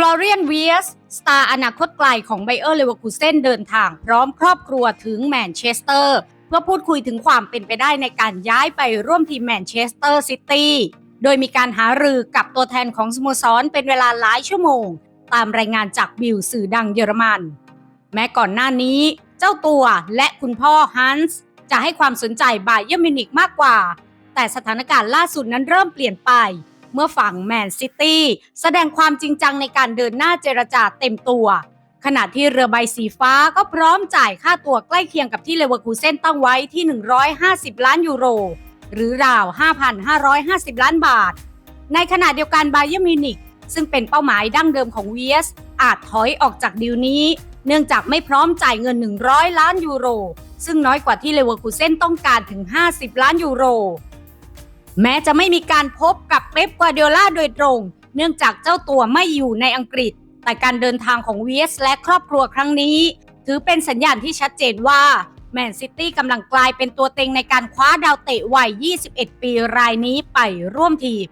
ฟลอเรียนเวียส สตาร์อนาคตไกลของไบเออร์เลเวอร์คูเซนเดินทางพร้อมครอบครัวถึงแมนเชสเตอร์ เพื่อพูดคุยถึงความเป็นไปได้ในการย้ายไปร่วมทีมแมนเชสเตอร์ซิตี้ โดยมีการหารือกับตัวแทนของสโมสรเป็นเวลาหลายชั่วโมง ตามรายงานจากบิลสื่อดังเยอรมัน แม้ก่อนหน้านี้ เจ้าตัวและคุณพ่อฮันส์จะให้ความสนใจบายเยอร์มินิกมากกว่า แต่สถานการณ์ล่าสุดนั้นเริ่มเปลี่ยนไป เมื่อฝั่งแมนซิตี้แสดงความจริงจังในการเดินหน้าเจรจาเต็มตัว ขณะที่เรือใบสีฟ้าก็พร้อมจ่ายค่าตัวใกล้เคียงกับที่เลเวอร์คูเซนตั้งไว้ที่ 150 ล้านยูโร หรือราว 5,550 ล้านบาท ในขณะเดียวกันบาเยอร์มิวนิกซึ่งเป็นเป้าหมายดั้งเดิมของเวียสอาจถอยออกจากดีลนี้ เนื่องจากไม่พร้อมจ่ายเงิน 100 ล้านยูโร ซึ่งน้อยกว่าที่เลเวอร์คูเซนต้องการถึง 50 ล้านยูโร แม้จะไม่มีการพบกับเป๊ปกวาเดียล่าโดยตรง เนื่องจากเจ้าตัวไม่อยู่ในอังกฤษ แต่การเดินทางของเวสและครอบครัวครั้งนี้ ถือเป็นสัญญาณที่ชัดเจนว่าแมนซิตี้กำลังกลายเป็นตัวเต็งในการคว้าดาวเตะวัย 21 ปีรายนี้ไปร่วมทีม